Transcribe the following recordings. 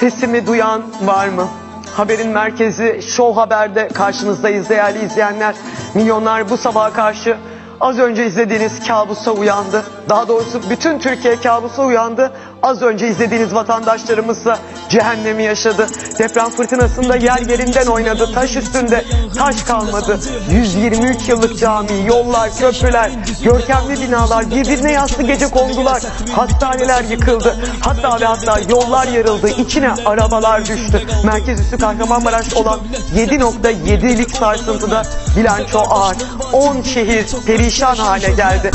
Sesimi duyan var mı? Haberin merkezi Show Haber'de karşınızdayız değerli izleyenler. Milyonlar bu sabaha karşı az önce izlediğiniz kabusa uyandı. Daha doğrusu bütün Türkiye kabusa uyandı. Az önce izlediğiniz vatandaşlarımızsa cehennemi yaşadı. Deprem fırtınasında yer yerinden oynadı. Taş üstünde taş kalmadı. 123 yıllık cami, yollar, köprüler, görkemli binalar birbirine yaslı gece kondular. Hastaneler yıkıldı. Hatta ve hatta yollar yarıldı. İçine arabalar düştü. Merkez üssü Kahramanmaraş olan 7.7'lik sarsıntıda bilanço ağır. 10 şehir perişan hale geldi.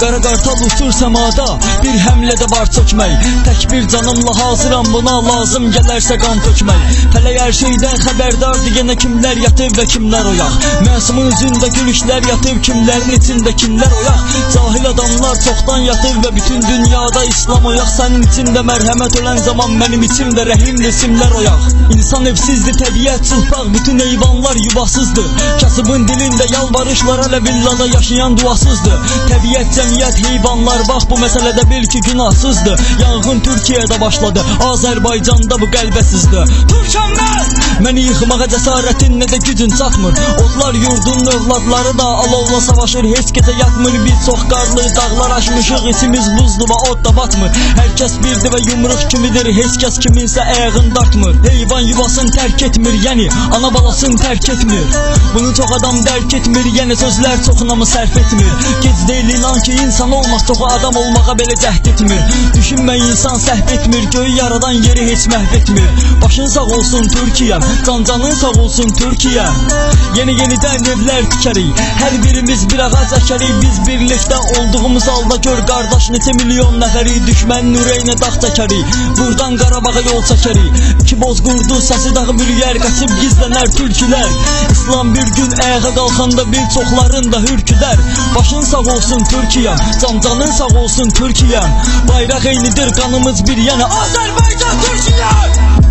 Qara qartal uçur səmada Bir həmlədə var çökmək Tək bir canımla hazıram buna Lazım gələrsə qan tökmək Fələk hər şeydən xəbərdardır Yenə kimlər yatıb və kimlər oyaq Məsumun üzündə gülüşlər yatıb Kimlərin içində kimlər oyaq Cahil adamlar çoxdan yatıb Və bütün dünyada İslam oyaq Sənin içində mərhəmət ölən zaman Mənim içimdə rəhimli simlər oyaq İnsan evsizdir, təbiət çılpaq Bütün heyvanlar yuvasızdır Kasıbın dilində yalvarışlar Hələ villada yaşayan duasızdır Təbiət cəmiyyət heyvanlar Bax bu məsələdə bil ki günahsızdır Yanğın Türkiyədə başladı. Azərbaycanda bu qəlbəsizdir Türkənlər Məni yıxmağa cəsarətin nə də gücün çatmır Odlar yurdun övladları da alovla savaşır. Heç kəsə yatmır biz çox qarlı dağlar aşmışıq İçimiz buzlu və od da batmır. Hər kəs birdir və yumruq kimidir. Heç kəs kiminsə ayağını dartmır. Heyvan yuvasını tərk etmir. Yəni ana balasını tərk etmir. Bunu çox adam dərk etmir. Yəni sözlər çox namı sərf etmir. Gec deyil inan ki insan olmaq Çoxu adam olmağa belə cəhd etmir. Düşünmə insan səhv etmir Göyü yaradan yeri heç məhv etmir. Başın sağ olsun Türkiyəm Cancanın sağ olsun Türkiyəm. Yeni yenidən evlər tikərik Hər birimiz bir ağac əkərik. Biz birlikdə olduğumuz halda gör Qardaş neçə milyon nəfəri Düşmənin ürəyinə dağ çəkərik. Buradan Qarabağa yol çəkərik. İki boz qurdu səsi dağı bürüyər Qaçıb gizlənər türkülər İslam bir gün ayağa qalxanda Bir çoxların da hürküdər Başın sağ olsun Türkiyəm Cancanın sağ olsun Türkiyəm. Bayraq eynidir qanımız bir yəni Azərbaycan Türkiyəm